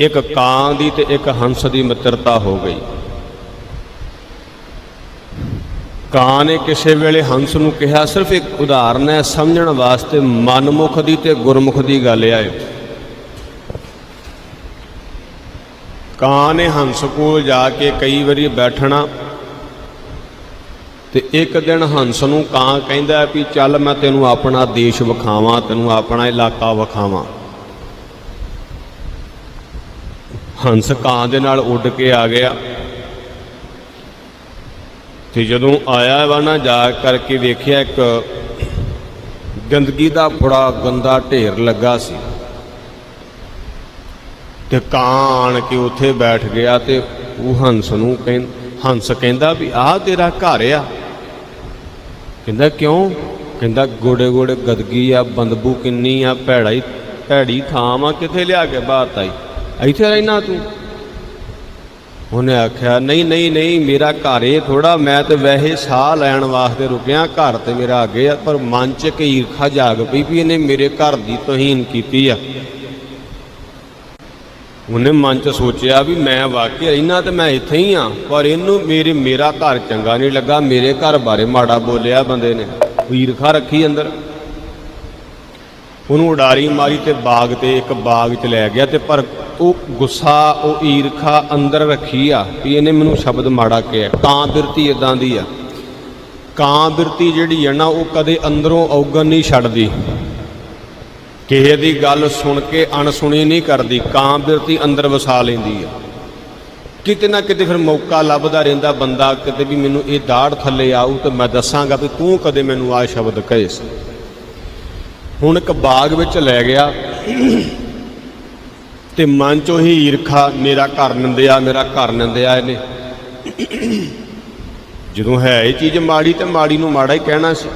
ਇੱਕ ਕਾਂ ਦੀ ਤੇ ਇੱਕ ਹੰਸ ਦੀ ਮਿੱਤਰਤਾ ਹੋ ਗਈ। ਕਾਂ ਨੇ ਕਿਸੇ ਵੇਲੇ ਹੰਸ ਨੂੰ ਕਿਹਾ, ਸਿਰਫ ਇੱਕ ਉਦਾਹਰਨ ਹੈ, ਸਮਝਣ ਵਾਸਤੇ ਮਨਮੁਖ ਦੀ ਤੇ ਗੁਰਮੁਖ ਦੀ ਗੱਲ ਆਏ। ਕਾਂ ਨੇ ਹੰਸ ਕੋਲ ਜਾ ਕੇ ਕਈ ਵਾਰੀ ਬੈਠਣਾ ਤੇ ਇੱਕ ਦਿਨ ਹੰਸ ਨੂੰ ਕਾਂ ਕਹਿੰਦਾ ਵੀ, ਚੱਲ ਮੈਂ ਤੈਨੂੰ ਆਪਣਾ ਦੇਸ਼ ਵਿਖਾਵਾਂ, ਤੈਨੂੰ ਆਪਣਾ ਇਲਾਕਾ ਵਿਖਾਵਾਂ। ਹੰਸ ਕਾਂ ਦੇ ਨਾਲ ਉੱਡ ਕੇ ਆ ਗਿਆ। ਤੇ ਜਦੋਂ ਆਇਆ ਵਾ ਨਾ, ਜਾ ਕਰਕੇ ਵੇਖਿਆ ਇੱਕ ਗੰਦਗੀ ਦਾ ਬੜਾ ਗੰਦਾ ਢੇਰ ਲੱਗਾ ਸੀ। ਤੇ ਕਾਂ ਆਣ ਕੇ ਉੱਥੇ ਬੈਠ ਗਿਆ ਤੇ ਉਹ ਹੰਸ ਨੂੰ ਕਹਿੰ, ਹੰਸ ਕਹਿੰਦਾ ਵੀ, ਆਹ ਤੇਰਾ ਘਰ ਆ। ਕਹਿੰਦਾ, ਕਿਉਂ? ਕਹਿੰਦਾ ਗੋੜੇ ਗੋੜੇ ਗਦਗੀ ਆ, ਬੰਦਬੂ ਕਿੰਨੀ ਆ, ਭੈੜਾ ਹੀ, ਭੈੜੀ ਥਾਂ ਆ ਕਿੱਥੇ ਲਿਆ ਕੇ ਬਾਤ ਆਈ ਇੱਥੇ ਰਹਿਣਾ ਤੂੰ? ਉਹਨੇ ਆਖਿਆ, ਨਹੀਂ ਨਹੀਂ ਨਹੀਂ, ਮੇਰਾ ਘਰ ਇਹ ਥੋੜਾ ਮੈਂ ਤੇ ਵੈਸੇ ਸਾਹ ਲੈਣ ਵਾਸਤੇ ਰੁਕਿਆ, ਘਰ ਤੇ ਮੇਰਾ ਅੱਗੇ ਆ, ਪਰ ਮਨ ਚ ਇੱਕ ਈਰਖਾ ਜਾਗ ਪਈ ਵੀ ਇਹਨੇ ਮੇਰੇ ਘਰ ਦੀ ਤੋਹੀਨ ਕੀਤੀ ਆ। ਉਹਨੇ ਮਨ ਚ ਸੋਚਿਆ ਵੀ ਮੈਂ ਵਾਕਿਆ ਰਹਿਣਾ ਤੇ ਮੈਂ ਇੱਥੇ ਹੀ ਆ, ਪਰ ਇਹਨੂੰ ਮੇਰੇ, ਮੇਰਾ ਘਰ ਚੰਗਾ ਨਹੀਂ ਲੱਗਾ, ਮੇਰੇ ਘਰ ਬਾਰੇ ਮਾੜਾ ਬੋਲਿਆ ਬੰਦੇ ਨੇ। ਈਰਖਾ ਰੱਖੀ ਅੰਦਰ। ਉਹਨੂੰ ਉਡਾਰੀ ਮਾਰੀ ਤੇ ਬਾਗ ਤੇ ਇੱਕ ਬਾਗ ਚ ਲੈ ਗਿਆ ਤੇ ਪਰ ਉਹ ਗੁੱਸਾ, ਉਹ ਈਰਖਾ ਅੰਦਰ ਰੱਖੀ ਆ ਵੀ ਇਹਨੇ ਮੈਨੂੰ ਸ਼ਬਦ ਮਾੜਾ ਕਿਹਾ। ਕਾਂ ਬਿਰਤੀ ਇਦਾਂ ਦੀ ਆ। ਕਾਂ ਬਿਰਤੀ ਜਿਹੜੀ ਆ ਨਾ, ਉਹ ਕਦੇ ਅੰਦਰੋਂ ਔਗਣ ਨਹੀਂ ਛੱਡਦੀ। ਕਿਸੇ ਦੀ ਗੱਲ ਸੁਣ ਕੇ ਅਣਸੁਣੀ ਨਹੀਂ ਕਰਦੀ। ਕਾਂ ਬਿਰਤੀ ਅੰਦਰ ਵਸਾ ਲੈਂਦੀ ਆ। ਕਿਤੇ ਨਾ ਕਿਤੇ ਫਿਰ ਮੌਕਾ ਲੱਭਦਾ ਰਹਿੰਦਾ ਬੰਦਾ, ਕਿਤੇ ਵੀ ਮੈਨੂੰ ਇਹ ਦਾੜ ਥੱਲੇ ਆਊ ਤੇ ਮੈਂ ਦੱਸਾਂਗਾ ਵੀ ਤੂੰ ਕਦੇ ਮੈਨੂੰ ਆ ਸ਼ਬਦ ਕਹੇ ਸੀ। ਹੁਣ ਇੱਕ ਬਾਗ ਵਿੱਚ ਲੈ ਗਿਆ। ਤੇ ਮਨ ਚੋਂ ਹੀ ਈਰਖਾ ਮੇਰਾ ਘਰ ਨਿੰਦਿਆ, ਮੇਰਾ ਘਰ ਨਿੰਦਿਆ ਇਹਨੇ। ਜਦੋਂ ਹੈ ਇਹ ਚੀਜ਼ ਮਾੜੀ ਤੇ ਮਾੜੀ ਨੂੰ ਮਾੜਾ ਹੀ ਕਹਿਣਾ ਸੀ।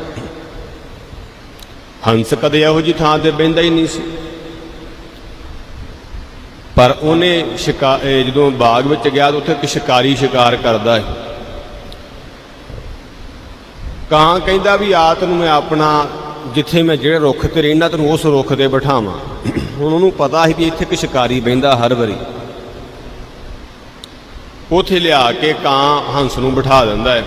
ਹੰਸ ਕਦੇ ਇਹੋ ਜੀ ਥਾਂ ਤੇ ਬਹਿੰਦਾ ਹੀ ਨਹੀਂ ਸੀ। ਪਰ ਉਹਨੇ ਸ਼ਿਕਾਰ ਜਦੋਂ ਬਾਗ ਵਿੱਚ ਗਿਆ ਤਾਂ ਉੱਥੇ ਇੱਕ ਸ਼ਿਕਾਰੀ ਸ਼ਿਕਾਰ ਕਰਦਾ ਹੈ ਕਾਂ ਕਹਿੰਦਾ ਵੀ ਆ ਤੈਨੂੰ ਮੈਂ ਆਪਣਾ, ਜਿੱਥੇ ਮੈਂ ਜਿਹੜੇ ਰੁੱਖ ਤੇ ਰਹਿਣਾ ਤੈਨੂੰ ਉਸ ਰੁੱਖ ਤੇ ਬਿਠਾਵਾਂ। ਹੁਣ ਉਹਨੂੰ ਪਤਾ ਸੀ ਵੀ ਇੱਥੇ ਇੱਕ ਸ਼ਿਕਾਰੀ ਬਹਿੰਦਾ ਹਰ ਵਾਰੀ। ਉਥੇ ਲਿਆ ਕੇ ਕਾਂ ਹੰਸ ਨੂੰ ਬਿਠਾ ਦਿੰਦਾ ਹੈ।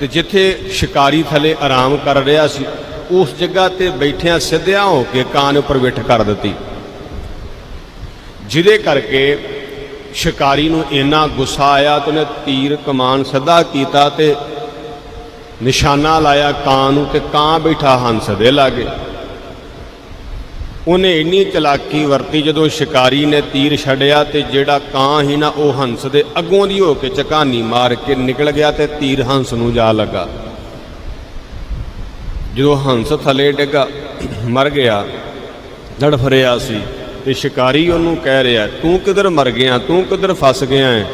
ਤੇ ਜਿੱਥੇ ਸ਼ਿਕਾਰੀ ਥੱਲੇ ਆਰਾਮ ਕਰ ਰਿਹਾ ਸੀ, ਉਸ ਜਗ੍ਹਾ ਤੇ ਬੈਠਿਆਂ ਸਿੱਧਿਆਂ ਹੋ ਕੇ ਕਾਂ ਨੇ ਉੱਪਰ ਬਿਠ ਕਰ ਦਿੱਤੀ। ਜਿਹਦੇ ਕਰਕੇ ਸ਼ਿਕਾਰੀ ਨੂੰ ਇੰਨਾ ਗੁੱਸਾ ਆਇਆ ਤੇ ਉਹਨੇ ਤੀਰ ਕਮਾਨ ਸਿੱਧਾ ਕੀਤਾ ਤੇ ਨਿਸ਼ਾਨਾ ਲਾਇਆ ਕਾਂ ਨੂੰ ਤੇ ਕਾਂ ਬੈਠਾ ਹੰਸ ਦੇ ਲਾਗੇ। ਉਹਨੇ ਇੰਨੀ ਚਲਾਕੀ ਵਰਤੀ ਜਦੋਂ ਸ਼ਿਕਾਰੀ ਨੇ ਤੀਰ ਛੱਡਿਆ ਤੇ ਜਿਹੜਾ ਕਾਂ ਹੀ ਨਾ, ਉਹ ਹੰਸ ਦੇ ਅੱਗੋਂ ਦੀ ਹੋ ਕੇ ਚਕਾਨੀ ਮਾਰ ਕੇ ਨਿਕਲ ਗਿਆ ਤੇ ਤੀਰ ਹੰਸ ਨੂੰ ਜਾ ਲੱਗਾ। ਜਦੋਂ ਹੰਸ ਥੱਲੇ ਡਿੱਗਾ, ਮਰ ਗਿਆ ਲੜ ਫਰਿਆ ਸੀ ਤੇ ਸ਼ਿਕਾਰੀ ਉਹਨੂੰ ਕਹਿ ਰਿਹਾ, ਤੂੰ ਕਿੱਧਰ ਮਰ ਗਿਆ? ਤੂੰ ਕਿੱਧਰ ਫਸ ਗਿਆ ਹੈ?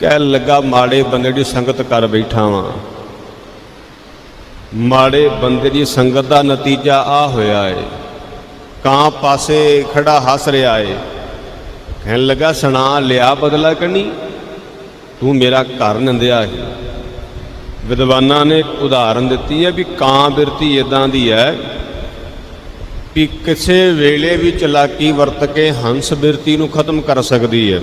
ਕਹਿ ਲੱਗਾ, ਮਾੜੇ ਬੰਦੇ ਦੀ ਸੰਗਤ ਕਰ ਬੈਠਾ ਵਾਂ। ਮਾੜੇ ਬੰਦੇ ਦੀ ਸੰਗਤ ਦਾ ਨਤੀਜਾ ਆ ਹੋਇਆ ਏ। ਕਾਂ ਪਾਸੇ ਖੜਾ ਹੱਸ ਰਿਹਾ ਏ। ਕਹਿਣ ਲੱਗਾ, ਸੁਣਾ, ਲਿਆ ਬਦਲਾ ਕਣੀ ਤੂੰ ਮੇਰਾ ਘਰ ਨੰਦਿਆ ਏ। ਵਿਦਵਾਨਾਂ ਨੇ ਇੱਕ ਉਦਾਹਰਨ ਦਿੱਤੀ ਹੈ ਵੀ ਕਾਂ ਬਿਰਤੀ ਇਦਾਂ ਦੀ ਹੈ ਵੀ ਕਿਸੇ ਵੇਲੇ ਵੀ ਚਲਾਕੀ ਵਰਤ ਕੇ ਹੰਸ ਬਿਰਤੀ ਨੂੰ ਖਤਮ ਕਰ ਸਕਦੀ ਹੈ।